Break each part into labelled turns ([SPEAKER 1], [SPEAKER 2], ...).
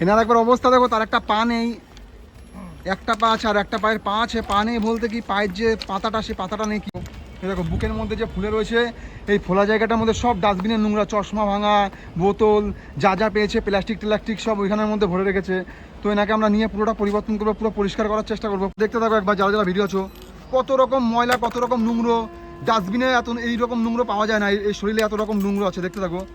[SPEAKER 1] এনার একবার অবস্থা দেখো, তার একটা পা নেই। একটা পা আছে আর একটা পায়ের পা আছে। পা নেই বলতে কি পায়ের যে পাতাটা সে পাতাটা নেই কি? দেখো, বুকের মধ্যে যে ফুলে রয়েছে, এই ফোলা জায়গাটার মধ্যে সব ডাস্টবিনের নোংরা, চশমা ভাঙা, বোতল, যা যা পেয়েছে, প্লাস্টিক টেলাস্টিক সব ওইখানের মধ্যে ভরে রেখেছে। তো এনাকে আমরা নিয়ে পুরোটা পরিবর্তন করব, পুরো পরিষ্কার করার চেষ্টা করব। দেখতে থাকো একবার, যারা যারা ভিডিও আছো, কত রকম ময়লা, কত রকম নোংরো, ডাস্টবিনে এত এই রকম নোংরো পাওয়া যায় না, এই- এই শরীরে এত রকম নোংরো আছে, দেখতে থাকো।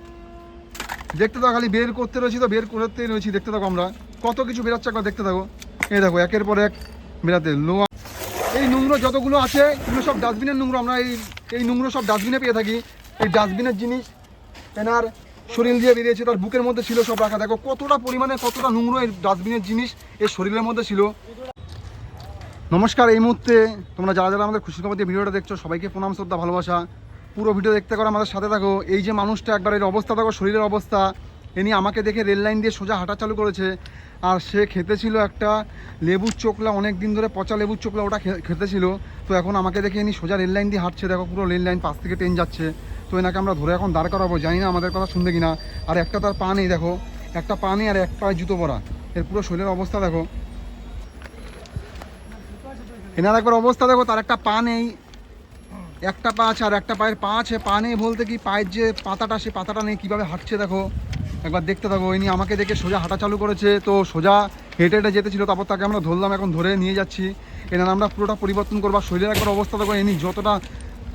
[SPEAKER 1] দেখতে থাকো খালি বের করতে রয়েছি তো, বের করতে রয়েছি, দেখতে থাকো আমরা। কত কিছু বেরোচ্ছে একবার দেখতে থাকো এই দেখো, একের পর এক বেরাতে লোয়া এই নোংরো যতগুলো আছে, এগুলো সব ডাস্টবিনের নোংরো। আমরা এই এই নোংরো সব ডাস্টবিনে পেয়ে থাকি। এই ডাস্টবিনের জিনিস এনার শরীর দিয়ে বেরিয়েছে, তার বুকের মধ্যে ছিল সব রাখা। দেখো, কতটা পরিমাণে কতটা নোংরো এই ডাস্টবিনের জিনিস এই শরীরের মধ্যে ছিল। নমস্কার, এই মুহূর্তে তোমরা যারা যারা আমাদের খুশি খবর দিয়ে ভিডিওটা দেখছ, সবাইকে প্রণাম, শ্রদ্ধা, ভালোবাসা। পুরো ভিডিও দেখতে করে আমাদের সাথে থাকো। এই যে মানুষটা একবার এর অবস্থা, দেখো শরীরের অবস্থা। এনি আমাকে দেখে রেল লাইন দিয়ে সোজা হাঁটা চালু করেছে। আর সে খেতে ছিল একটা লেবুর চোকলা, অনেক দিন ধরে পচা লেবুর চোকলা ওটা খেতে ছিল তো এখন আমাকে দেখে এনি সোজা রেল লাইন দিয়ে হাঁটছে, দেখো পুরো রেল লাইন পাশ থেকে ট্রেন যাচ্ছে। তো এনাকে আমরা ধরে এখন দাঁড় করাবো, জানি না আমাদের কথা শুনবে কিনা। আর একটা তার পা নেই, দেখো। একটা পা নেই আর এক পায়ে জুতো পরা। এর পুরো শরীরের অবস্থা, দেখো। এনার একবার অবস্থা, দেখো, তার একটা পা নেই। একটা পা আছে আর একটা পায়ের পা আছে, পা নেই বলতে কি পায়ের যে পাতাটা সে পাতাটা নেই কীভাবে হাঁটছে দেখো। একবার দেখতে থাকো ইনি আমাকে দেখে সোজা হাঁটা চালু করেছে, তো সোজা হেঁটে হেঁটে যেতে ছিল, তারপর তাকে আমরা ধরলাম, এখন ধরে নিয়ে যাচ্ছি। এনার আমরা পুরোটা পরিবর্তন করব শরীরের একবার অবস্থা দেখো ইনি যতটা,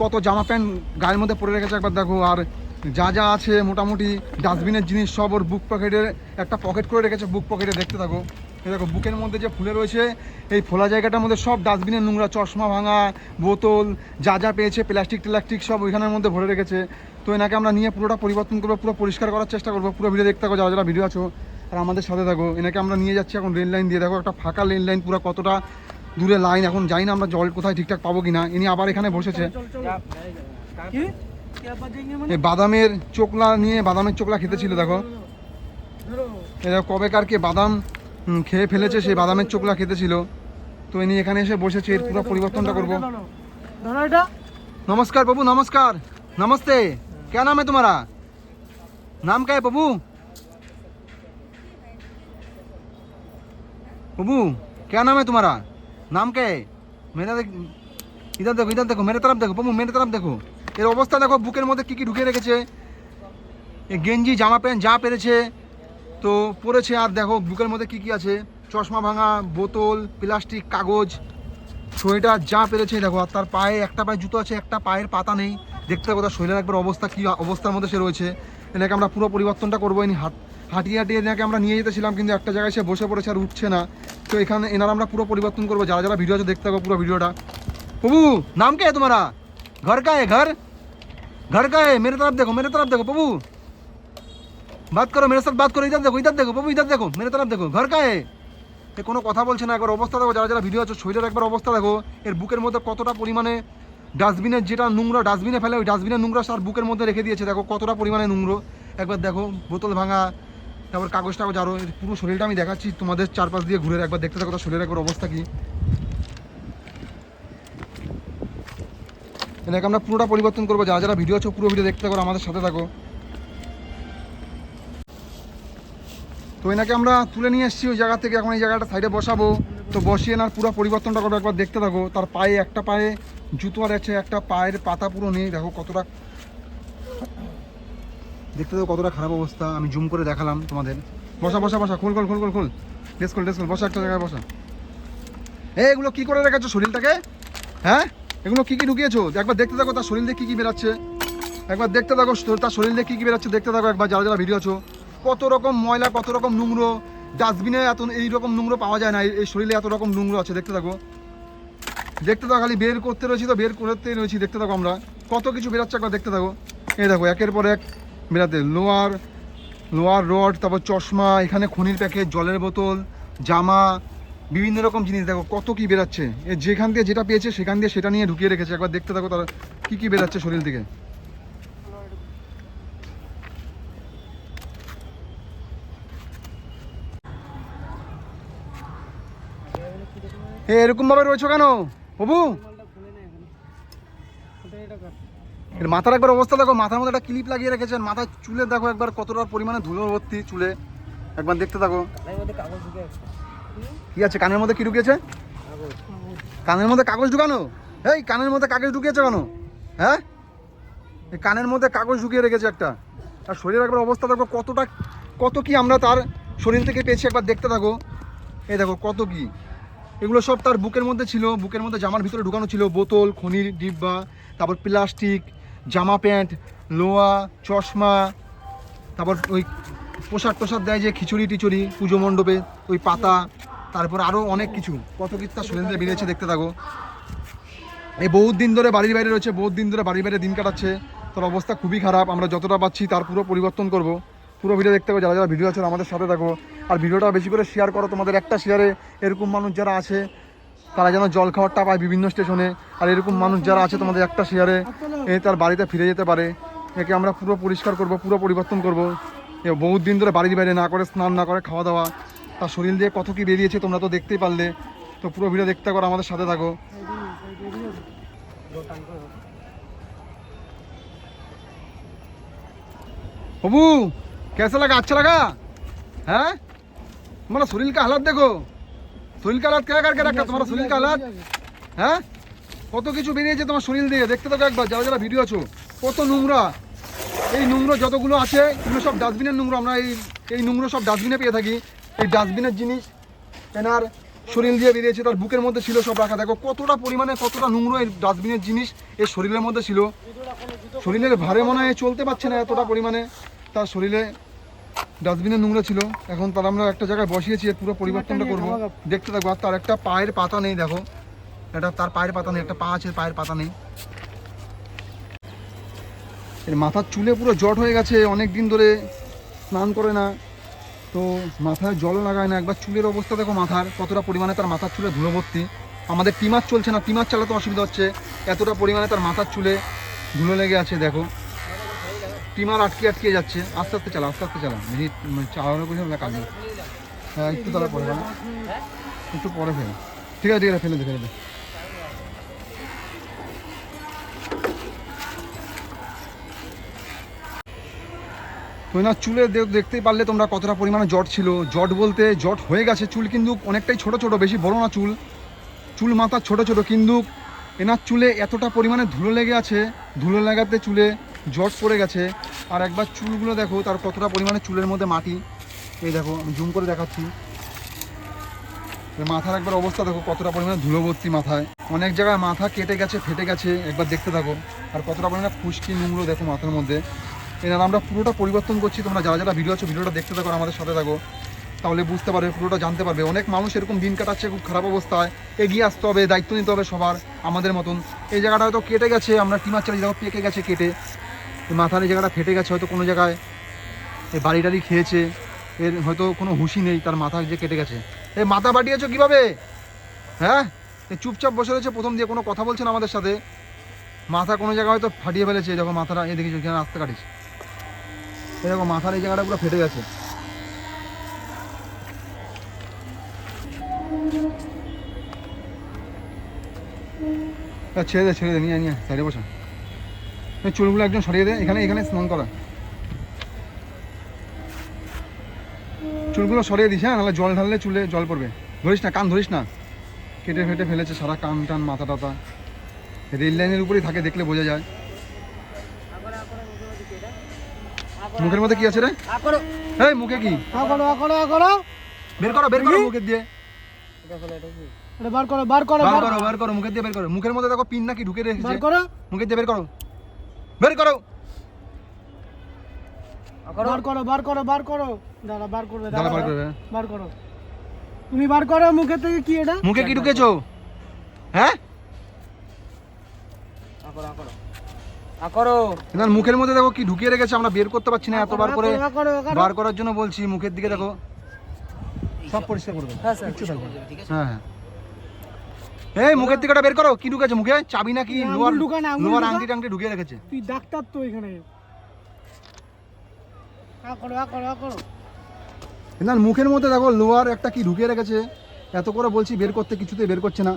[SPEAKER 1] কত জামা প্যান্ট গায়ের মধ্যে পরে রেখেছে একবার দেখো। আর যা যা আছে, মোটামুটি ডাস্টবিনের জিনিস সব ওর বুক পকেটে একটা পকেট করে রেখেছে বুক পকেটে দেখতে থাকো। দেখো বুকের মধ্যে যে ফুলে রয়েছে এই ফোলা জায়গাটার মধ্যে সব ডাস্টবিনের নোংরা চশমা ভাঙা বোতল যা যা পেয়েছে প্লাস্টিক টেলাস্টিক সব ওইখানের মধ্যে ভরে রেখেছে। তো এনাকে আমরা নিয়ে পুরোটা পরিবর্তন করব পুরো পরিষ্কার করার চেষ্টা করব। পুরো ভিডিও দেখতে থাকো যারা যারা ভিডিও আছো আর আমাদের সাথে থাকো। এনাকে আমরা নিয়ে যাচ্ছি এখন রেল লাইন দিয়ে। দেখো একটা ফাঁকা রেল লাইন পুরো কতটা দূরে লাইন। এখন যাই না আমরা জল কোথায় ঠিকঠাক পাবো কিনা। ইনি আবার এখানে বসেছে। বাদামের চোকলা নিয়ে বাদামের চোকলা খেতেছিল দেখো। কবে কার কে বাদাম খেয়ে ফেলেছে সেই বাদামের চোকলা খেতে ছিল তো ইনি এখানে এসে বসেছে এর পুরো পরিবর্তনটা করবো
[SPEAKER 2] ধরো ধরো এটা
[SPEAKER 1] नमस्कार बाबू नमस्कार नमस्ते क्या नाम है तुम्हारा नाम क्या है बाबू बाबू क्या नाम है तुम्हारा नाम क्या है मेरा देख इधर देखो इधर देखो मेरे तरफ देखो बाबू मेरे तरफ देखो এর অবস্থা দেখো বুকের মধ্যে কি কি ঢুকে রেখেছে এই গেঞ্জি জামা প্যান্ট যা পেরেছে তো পড়েছে আর দেখো, বুকের মধ্যে কি কি আছে? চশমা ভাঙা, বোতল, প্লাস্টিক, কাগজ। সোয়েটার যা পেরেছে, দেখো, আর তার পায়ে একটা পায়ে জুতো আছে, একটা পায়ের পাতা নেই। দেখতে কথা তার শরীরের একবার অবস্থা কী, অবস্থার মধ্যে সে রয়েছে। এনাকে আমরা পুরো পরিবর্তনটা করব এনি হাত হাঁটিয়ে হাঁটিয়ে এনাকে আমরা নিয়ে যেতেছিলাম কিন্তু একটা জায়গায় সে বসে পড়েছে আর উঠছে না। তো এখানে এনারা আমরা পুরো পরিবর্তন করব। যারা যারা ভিডিও আছে, দেখতে পাবো পুরো ভিডিওটা। প্রভু, নাম কে তোমারা? ঘর কায়ে, ঘর? ঘর কায়ে, মেরে তরফ দেখো, মেরে তরফ দেখো, প্রভু। बात करो मेरे साथ बात करो इधर देखो इधर देखो प्रभु इधर देखो मेरे तरफ देखो घर का है এ কোনো কথা বলছে না একবার অবস্থা দেখো যারা যারা ভিডিও আছে শরীরের একবার অবস্থা দেখো এর বুকের মধ্যে কতটা পরিমাণে ডাস্টবিনের যেটা নোংরা ডাস্টবিনে ফেলে ওই ডাস্টবিনের নোংরা তার বুকের মধ্যে রেখে দিয়েছে দেখো কতটা পরিমাণে নোংরো একবার দেখো বোতল ভাঙা তারপর কাগজ টাগজ আরও এর পুরো শরীরটা আমি দেখাচ্ছি তোমাদের চারপাশ দিয়ে ঘুরে একবার দেখতে থাকো তার শরীরের একবার অবস্থা কি এটাকে আমরা পুরোটা পরিবর্তন করবো যারা যারা ভিডিও আছে পুরো ভিডিও দেখতে থাকো আর আমাদের সাথে থাকো তো এনাকে আমরা তুলে নিয়ে এসেছি ওই জায়গা থেকে, এখন এই জায়গাটা সাইডে বসাবো। তো বসিয়ে এনার পুরো পরিবর্তনটা করব, একবার দেখতে থাকো। তার পায়ে একটা পায়ে জুতো আর আছে, একটা পায়ের পাতা পুরো নেই। দেখো কতটা দেখতে থাকো কতটা খারাপ অবস্থা। আমি জুম করে দেখালাম তোমাদের। বসা বসা বসা, খোল খোল খোল খোল খোল। ডেস খোল ডেস খোল। বসা একটা জায়গায় বসা। এই এগুলো কি করে রেখেছো শরীরটাকে? হ্যাঁ? এগুলো কি কি ঢুকিয়েছো? একবার দেখতে থাকো তার শরীর দিয়ে কি কি বেরাচ্ছে। একবার দেখতে থাকো তার শরীর দিয়ে কি কি বেরাচ্ছে, দেখতে থাকো একবার। যারা যারা ভিডিও আছো কত রকম ময়লা, কত রকম নোংরো। ডাস্টবিনে এত এই রকম নোংরো পাওয়া যায় না, এই- শরীরে এত রকম নোংরো আছে, দেখতে থাকো। দেখতে থাকো, খালি বের করতে রয়েছি তো, বের করতেই রয়েছি, দেখতে থাকো আমরা। কত কিছু বেরাচ্ছে একবার দেখতে থাকো। এই দেখো, একের পর এক বেরাতে। লোয়ার লোয়ার রড, তারপর চশমা, এখানে খনির প্যাকেট, জলের বোতল, জামা, বিভিন্ন রকম জিনিস দেখো, কত কি বেরাচ্ছে। যেখান দিয়ে যেটা পেয়েছে, সেখান দিয়ে সেটা নিয়ে ঢুকিয়ে রেখেছে। একবার দেখতে থাকো তারা কী কী বেরাচ্ছে শরীর থেকে। এরকম ভাবে রয়েছো কেন? বাবু? এর মাথার একবার অবস্থা দেখো, মাথার মধ্যে একটা ক্লিপ লাগিয়ে রেখেছেন। মাথায় চুলে দেখো একবার কতটা পরিমাণে ধুলো ভর্তি চুলে। একবার দেখতে থাকো। কি আছে, কানের মধ্যে কি ঢুকিয়েছে? কানের মধ্যে কাগজ ঢুকানো? এই, কানের মধ্যে কাগজ ঢুকিয়েছে কেন? হ্যাঁ? এই কানের মধ্যে কাগজ ঢুকিয়ে রেখেছে একটা। আর শরীরের একবার অবস্থা দেখো, কতটা কত কি আমরা তার শরীর থেকে পেয়েছি একবার দেখতে থাকো। এই দেখো, কত কি? এগুলো সব তার বুকের মধ্যে ছিল। বুকের মধ্যে জামার ভিতরে ঢুকানো ছিল। বোতল, খনির ডিব্বা, তারপর প্লাস্টিক, জামা প্যান্ট, লোয়া, চশমা, তারপর ওই প্রসাদ টোসাদ দেয় যে খিচুড়ি টিচুড়ি, পুজো মণ্ডপে, ওই পাতা, তারপর আরও অনেক কিছু। কত শরীর থেকে বেরিয়েছে দেখতে থাকো। এই বহুত দিন ধরে বাড়ির বাইরে রয়েছে, বহুত দিন ধরে বাড়ির বাইরে দিন কাটাচ্ছে। তার অবস্থা খুবই খারাপ, আমরা যতটা পাচ্ছি তার পুরো পরিবর্তন করব। পুরো ভিডিও দেখতে হবে, যারা যারা ভিডিও আছে আমাদের সাথে থাকো। আর ভিডিওটা বেশি করে শেয়ার করো, তোমাদের একটা শেয়ারে এরকম মানুষ যারা আছে, তারা যেন জল খাওয়ারটা পায় বিভিন্ন স্টেশনে আর এরকম মানুষ যারা আছে, তোমাদের একটা শেয়ারে এ তার বাড়িতে ফিরে যেতে পারে। একে আমরা পুরো পরিষ্কার করব, পুরো পরিবর্তন করব। এ বহুত দিন ধরে বাড়ির বাইরে না করে, স্নান না করে খাওয়া দাওয়া তার শরীর দিয়ে কত কি বেরিয়েছে, তোমরা তো দেখতেই পারলে। তো পুরো ভিডিও দেখতে করো আমাদের সাথে থাকো। बाबू कैसा लगा अच्छा लगा है तुम्हारा शरीर का हालत देखो शरीर का हालत क्या करके रखा तुम्हारा शरीर का हालत হ্যাঁ কত কিছু বেরিয়েছে তোমার শরীর দিয়ে দেখতে থাকো একবার যারা যারা ভিডিও আছো কত নোংরা এই নোংরা যতগুলো আছে এগুলো সব ডাস্টবিনের নোংরা আমরা এই এই নোংরা সব ডাস্টবিনে পেয়ে থাকি এই ডাস্টবিনের জিনিস এনার শরীর দিয়ে বেরিয়েছে তার বুকের মধ্যে ছিল সব রাখা দেখো কতটা পরিমাণে কতটা নোংরা এই ডাস্টবিনের জিনিস এর শরীরের মধ্যে ছিল শরীরের ভারে মনে হয় চলতে পারছে না এতটা পরিমাণে তার শরীরে ডাস্টবিনের নোংরা ছিল। এখন তার আমরা একটা জায়গায় বসিয়েছি এর পুরো পরিবর্তনটা করব। দেখতে থাকব আর তার একটা পায়ের পাতা নেই দেখো। এটা তার পায়ের পাতা নেই একটা পা আছে পায়ের পাতা নেই। এর মাথার চুলে পুরো জট হয়ে গেছে অনেক দিন ধরে স্নান করে না। তো মাথায় জল লাগায় না একবার চুলের অবস্থা দেখো মাথার কতটা পরিমাণে তার মাথার চুলে ধুলো ভর্তি আমাদের টিমার চলছে না টিমার চালাতে অসুবিধা হচ্ছে। এতটা পরিমাণে তার মাথার চুলে ধুলো লেগে আছে দেখো। টিমার আটকে আটকে যাচ্ছে। আস্তে আস্তে চালা আস্তে আস্তে চালা মিনিট মানে চালানোর কিছু হবে, কাজ হ্যাঁ একটু তারা পরে। একটু পরে ফেলে। ঠিক আছে ঠিক আছে, ফেলে দে ফেলে দে। না চুলে দেখতেই পারলে তোমরা কতটা পরিমাণে জট ছিল। জট বলতে জট হয়ে গেছে, চুল কিন্তু অনেকটাই ছোট ছোট, বেশি বড় না চুল। চুল মাথা ছোট ছোট, কিন্তু এনার চুলে এতটা পরিমাণে ধুলো লেগে আছে, ধুলো লাগাতে চুলে জট পড়ে গেছে। আর একবার চুলগুলো দেখো, তার কতটা পরিমাণে চুলের মধ্যে মাটি। এই দেখো, আমি জুম করে দেখাচ্ছি। মাথার একবার অবস্থা দেখো, কতটা পরিমাণে ধুলো ভর্তি মাথায়। অনেক জায়গায় মাথা কেটে গেছে, ফেটে গেছে, একবার দেখতে থাকো। আর কতটা পরিমাণে খুশকি নোংরো দেখো মাথার মধ্যে। এনার আমরা পুরোটা পরিবর্তন করছি, তোমরা যারা যারা ভিডিও আছো, ভিডিওটা দেখতে থাকো আমাদের সাথে থাকো। তাহলে বুঝতে পারবে, পুরোটা জানতে পারবে। অনেক মানুষ এরকম দিন কাটাচ্ছে, খুব খারাপ অবস্থায়। এগিয়ে আসতে হবে, দায়িত্ব নিতে হবে সবার, আমাদের মতন। এই জায়গাটা হয়তো কেটে গেছে, আমরা টিমার চালিয়ে দেখো, পেকে গেছে, কেটে। মাথার এই জায়গাটা ফেটে গেছে হয়তো কোনো জায়গায়। এই বাড়ি টাড়ি খেয়েছে। এর হয়তো কোনো হুঁশি নেই, তার মাথা যে কেটে গেছে। এই মাথা বাটিয়েছো কীভাবে? হ্যাঁ? চুপচাপ বসে রয়েছে, প্রথম দিয়ে কোনো কথা বলছে না আমাদের সাথে। মাথা কোনো জায়গায় হয়তো ফাটিয়ে ফেলেছে যখন মাথাটা এই দেখেছ এখানে আসতে কাটিস। এরকম মাথার এই জায়গাটা পুরো ফেটে গেছে। ছেড়ে দে ছেড়ে দে, নিয়ে নিয়ে সাইডে বসা। এই চুলগুলো একজন সরিয়ে দে এখানে এখানে স্নান করা। চুলগুলো সরিয়ে দিস হ্যাঁ নাহলে জল ঢাললে চুলে জল পড়বে। ধরিস না কান ধরিস না। কেটে ফেটে ফেলেছে সারা কান টান মাথা টাথা। রেল লাইনের উপরেই থাকে দেখলে বোঝা যায়। মুখের মধ্যে কি আছে রে? এই মুখে কি? বের করো বের করো মুখের দিয়ে।
[SPEAKER 2] এটা বার করো বার করো
[SPEAKER 1] বার
[SPEAKER 2] বার
[SPEAKER 1] করো। বার করো মুখের দিয়ে বের করো। মুখের মধ্যে দেখো পিন নাকি ঢুকে রেখেছে।
[SPEAKER 2] বার করো।
[SPEAKER 1] মুখের দিয়ে বের করো। বের করো।
[SPEAKER 2] বার করো বার করো বার করো দাঁড়া বার করবে
[SPEAKER 1] দাঁড়া,
[SPEAKER 2] দাঁড়া
[SPEAKER 1] বার করবে।
[SPEAKER 2] বার করো। তুমি বার করো মুখে থেকে কি এটা?
[SPEAKER 1] মুখে কি ঢুকেছো? হ্যাঁ? এনার মুখের মধ্যে দেখো কি ঢুকিয়ে রেখেছে আমরা বের করতে পারছি না এতবার করে বার করার জন্য বলছি মুখের দিকে দেখো। সব পরিষ্কার করে দেবো
[SPEAKER 2] হ্যাঁ।
[SPEAKER 1] হ্যাঁ হ্যাঁ। এই মুখের দিকে বের করো কি ঢুকেছে মুখে? চাবি নাকি
[SPEAKER 2] ঢুকা ঢুকা।
[SPEAKER 1] আংটি টাংটি ঢুকিয়ে রেখেছে?
[SPEAKER 2] তুই ডাক্তার তো এখানে। আকরো আকরো
[SPEAKER 1] এনার মুখের মধ্যে দেখো লোয়ার একটা কি ঢুকিয়ে রেখেছে। এত করে বলছি বের করতে কিছুতে বের করছে না।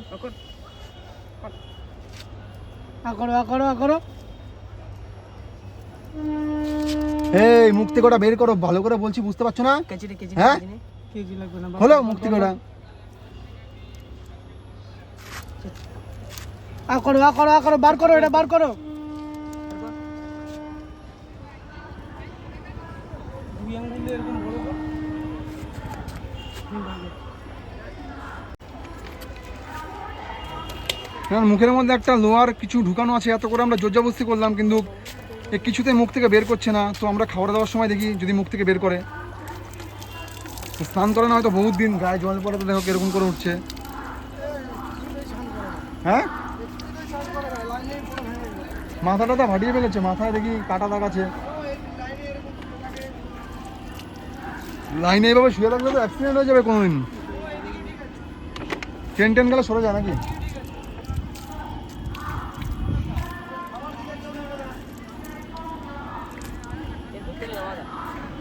[SPEAKER 2] আকরো
[SPEAKER 1] এই মুখ থেকে ওটা বের করো ভালো করে বলছি বুঝতে পারছ না? হ্যাঁ?
[SPEAKER 3] কেচিরে।
[SPEAKER 2] কেজি লাগবে না
[SPEAKER 1] হলো মুখ থেকে
[SPEAKER 2] আ করো আ করো আ করো বার করো এটা বার করো দুই আঙ্গুল এরকম বড় করো। হুম, ভালো।
[SPEAKER 1] কারণ মুখের মধ্যে একটা লোয়ার কিছু ঢুকানো আছে এত করে আমরা জোরজাবস্তি করলাম কিন্তু এ কিছুতে মুখ থেকে বের করছে না তো আমরা খাবার দেওয়ার সময় দেখি যদি মুখ থেকে বের করে স্নান করে না হয়তো বহুত দিন গায়ে জল পড়ে তো দেখো কীরকম করে উঠছে হ্যাঁ মাথাটা তো ফাটিয়ে ফেলেছে, মাথায় দেখি কাটা দাগ আছে। লাইনে এইভাবে শুয়ে থাকলে তো অ্যাক্সিডেন্ট হয়ে যাবে কোনোদিন। ট্রেন ট্রেন গেলে সরে যায় নাকি?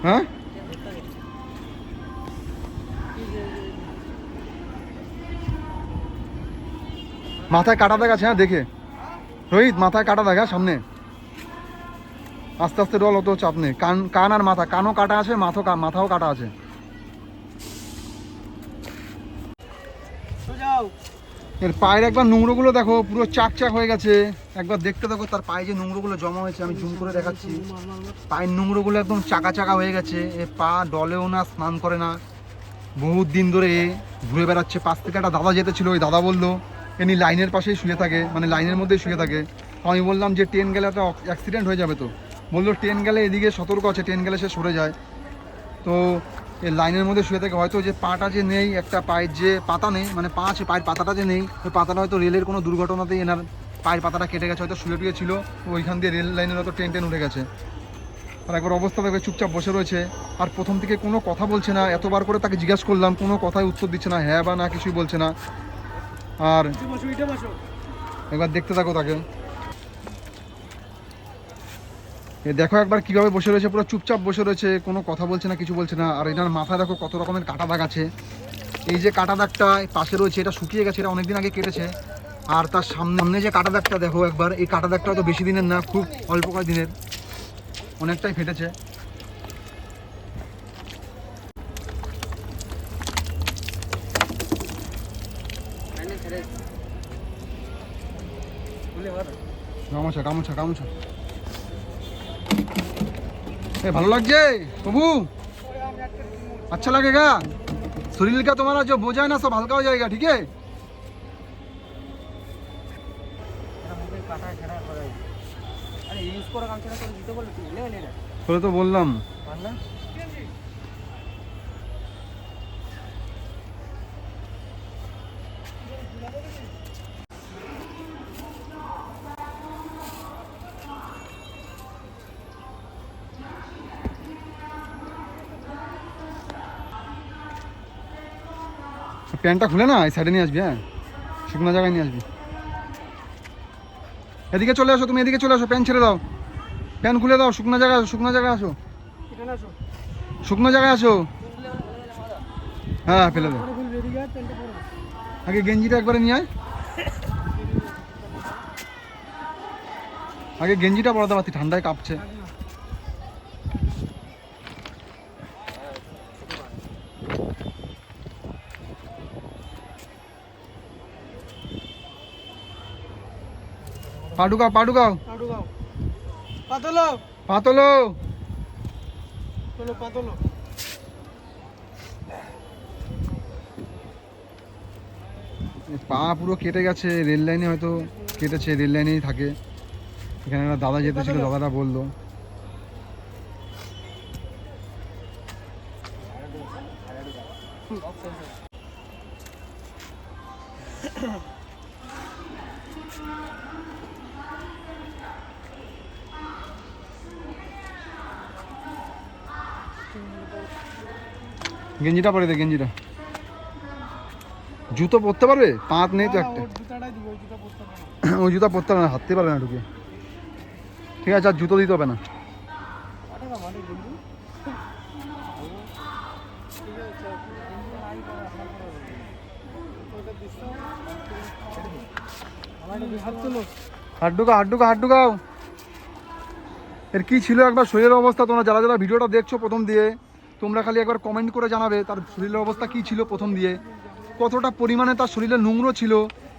[SPEAKER 1] হ্যাঁ? মাথায় কাটা দাগ আছে হ্যাঁ দেখে। রোহিত মাথায় কাটা হ্যাঁ সামনে। আস্তে আস্তে ডল অত চাপ নেই। কান কান আর মাথা, কানও কাটা আছে মাথা মাথাও কাটা আছে। এর পায়ের একবার নোংরোগুলো দেখো, পুরো চাক চাক হয়ে গেছে। একবার দেখতে দেখো, তার পায়ে যে নোংরোগুলো জমা হয়েছে, আমি জুম করে দেখাচ্ছি। পায়ের নোংরোগুলো একদম চাকা চাকা হয়ে গেছে। এ পা ডলেও না, স্নান করে না। বহুত দিন ধরে ঘুরে বেড়াচ্ছে। পাশ থেকে একটা দাদা যেতে ছিল, ওই দাদা বলল এনি লাইনের পাশেই শুয়ে থাকে মানে লাইনের মধ্যেই শুয়ে থাকে। আমি বললাম যে, ট্রেন গেলে একটা অ্যাক্সিডেন্ট হয়ে যাবে তো। বলল, ট্রেন গেলে এদিকে সতর্ক আছে, ট্রেন গেলে সে সরে যায়। তো এই লাইনের মধ্যে শুয়ে থাকে, হয়তো যে পাটা যে নেই, একটা পায়ের যে পাতা নেই মানে পা আছে, পায়ের পাতাটা যে নেই, ওই পাতাটা হয়তো রেলের কোনো দুর্ঘটনাতেই এনার পায়ের পাতাটা কেটে গেছে, হয়তো শুয়ে টুয়ে ছিল ওইখান দিয়ে রেল লাইনের হয়তো ট্রেন ট্রেন উঠে গেছে। আর একবার অবস্থা দেখবে চুপচাপ বসে রয়েছে। আর প্রথম থেকে কোনো কথা বলছে না, এতবার করে তাকে জিজ্ঞাসা করলাম, কোনো কথায় উত্তর দিচ্ছে না হ্যাঁ বা না কিছুই বলছে না। আর একবার দেখতে থাকো তাকে। দেখো একবার কীভাবে বসে রয়েছে পুরো চুপচাপ বসে রয়েছে কোনো কথা বলছে না কিছু বলছে না। আর এটার মাথায় দেখো কত রকমের কাটা দাগ আছে। এই যে কাটা দাগটা পাশে রয়েছে এটা শুকিয়ে গেছে এটা অনেকদিন আগে কেটেছে। আর তার সামনে সামনে যে কাটা দাগটা দেখো একবার এই কাটা দাগটা হয়তো বেশি দিনের না খুব অল্প কয়েক দিনের। অনেকটাই ফেটেছে
[SPEAKER 3] লাইনে ছেড়ে খুলে ভালো
[SPEAKER 1] গামছা গামছা গামছা এ ভালো লাগছে? প্রভু
[SPEAKER 3] আচ্ছা লাগেগা শরীর কা তোমার যে বোঝায় না সব হালকা হয়ে যায়গা ঠিক
[SPEAKER 1] আছে? তো বললাম। প্যান্টটা খুলে না? এই সাইডে নিয়ে আসবি হ্যাঁ? শুকনো জায়গায় নিয়ে আসবি। এদিকে চলে আসো তুমি, এদিকে চলে আসো, প্যান্ট ছেড়ে দাও। প্যান্ট খুলে দাও, শুকনো জায়গায় শুকনো জায়গায় আসো। শুকনো জায়গায় আসো। হ্যাঁ ফেলে দাও আগে গেঞ্জিটা একবারে নিয়ে আয়। আগে গেঞ্জিটা পরাতে পারতি, ঠান্ডায় কাঁপছে।
[SPEAKER 2] থাক না।
[SPEAKER 1] পা ঢুকাও পা ঢুকাও
[SPEAKER 2] আটু গাও পাতলো।
[SPEAKER 1] পা
[SPEAKER 2] চলো পাতলো
[SPEAKER 1] পা পুরো কেটে গেছে রেল লাইনে হয়তো কেটেছে রেল লাইনেই থাকে। এখানে একটা দাদা যেতে ছিল দাদাটা বলল। গেঞ্জিটা পরে দে গেঞ্জিটা। জুতো পরতে পারবে? পাঁত নেই তো একটা।
[SPEAKER 2] ওই জুতা পরতে
[SPEAKER 1] পারবে না। হাঁটতে পারবে না ঢুকে। ঠিক আছে আর জুতো দিতে হবে না।
[SPEAKER 2] হাড্ডুকা হাড্ডুকা মাঠে
[SPEAKER 1] এর কি ছিল? একবার শরীরের অবস্থা, তোমরা যারা যারা ভিডিওটা দেখছ প্রথম দিয়ে, তোমরা খালি একবার কমেন্ট করে জানাবে তার শরীরের অবস্থা কি ছিল প্রথম দিয়ে। কতটা পরিমাণে তার শরীরে নোংরো ছিল?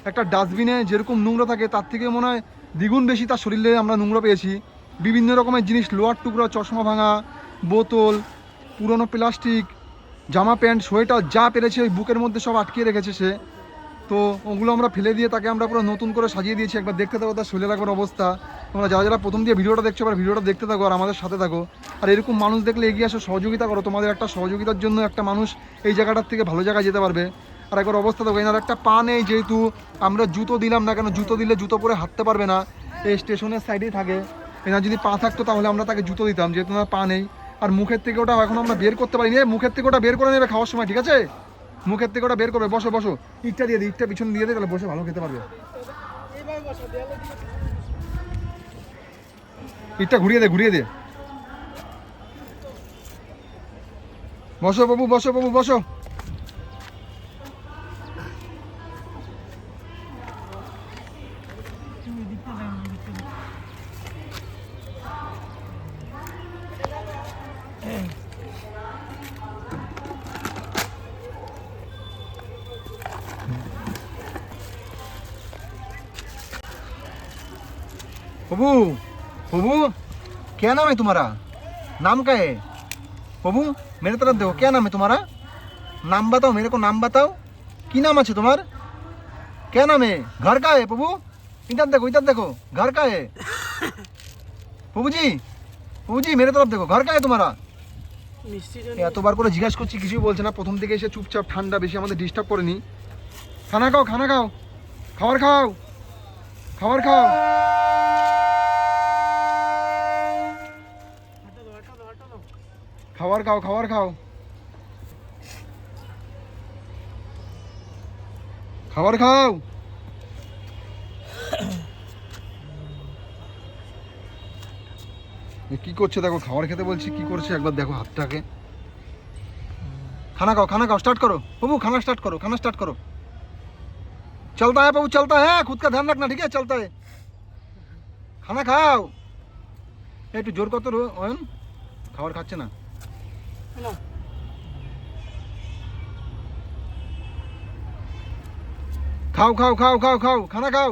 [SPEAKER 1] একটা ডাস্টবিনে যেরকম নোংরা থাকে, তার থেকে মনে হয় দ্বিগুণ বেশি তার শরীরে আমরা নোংরা পেয়েছি। বিভিন্ন রকমের জিনিস লোয়ার টুকরো, চশমা ভাঙা, বোতল, পুরনো প্লাস্টিক, জামা প্যান্ট, সোয়েটার, যা পেরেছে ওই বুকের মধ্যে সব আটকিয়ে রেখেছে সে। তো ওগুলো আমরা ফেলে দিয়ে তাকে আমরা পুরো নতুন করে সাজিয়ে দিয়েছি। একবার দেখতে থাকো তার শরীরে একবার অবস্থা। তোমরা যারা যারা প্রথম দিয়ে ভিডিওটা দেখছ, এবার ভিডিওটা দেখতে থাকো আর আমাদের সাথে থাকো। আর এরকম মানুষ দেখলে এগিয়ে আসো সহযোগিতা করো। তোমাদের একটা সহযোগিতার জন্য একটা মানুষ এই জায়গাটার থেকে ভালো জায়গায় যেতে পারবে। আর একবার অবস্থা দেখো, এনার একটা পা নেই যেহেতু। আমরা জুতো দিলাম না কেন? জুতো দিলে জুতো পরে হাঁটতে পারবে না। এই স্টেশনের সাইডেই থাকে। এনার যদি পা থাকতো তাহলে আমরা তাকে জুতো দিতাম, যেহেতু ওনার পা নেই। আর মুখের থেকে ওটা এখন আমরা বের করতে পারিনি। মুখের থেকে ওটা বের করে নেবে খাওয়ার সময়, ঠিক আছে? মুখের থেকে ওটা বের করবে। বসো বসো। ইটটা দিয়ে দিই ইটটা পিছন দিয়ে দিই তাহলে বসে ভালো খেতে পারবে। ইটটা ঘুরিয়ে দে ঘুরিয়ে দে। বসো বাবু বসো বাবু, বসো। क्या नाम है तुम्हारा नाम क्या है बाबू मेरे तरफ देखो क्या नाम है तुम्हारा नाम बताओ मेरे को नाम बताओ की नाम আছে তোমার क्या नाम है घर का है बाबू इधर देखो इधर देखो घर का है बाबू जी बाबू जी मेरे तरफ देखो घर का है तुम्हारा
[SPEAKER 2] মিষ্টি
[SPEAKER 1] এতবার করে জিজ্ঞাসা করছি কিছুই বলছে না প্রথম থেকে এসে চুপচাপ ঠান্ডা বেশি আমাদের ডিস্টার্ব করেনি খানা খাও খানা খাও খাবার খাও খাবার খাও খাবার খাও খাবার খাও। খাবার খাও। কি করছে দেখো খাবার খেতে বলছি, কি করছে? একবার দেখো হাতটাকে। খানা খাও খানা খাও স্টার্ট করো। প্রভু, খানা স্টার্ট করো, খানা স্টার্ট করো। চলতা হ্যাঁ বাবু চলতা হ্যাঁ খুদ কা ধ্যান রাখনা, ঠিক আছে, চলতা হ্যাঁ খানা খাও। একটু জোর কত রোহন খাবার খাচ্ছে না। না। খাও খাও খাও খাও খাও খানা খাও।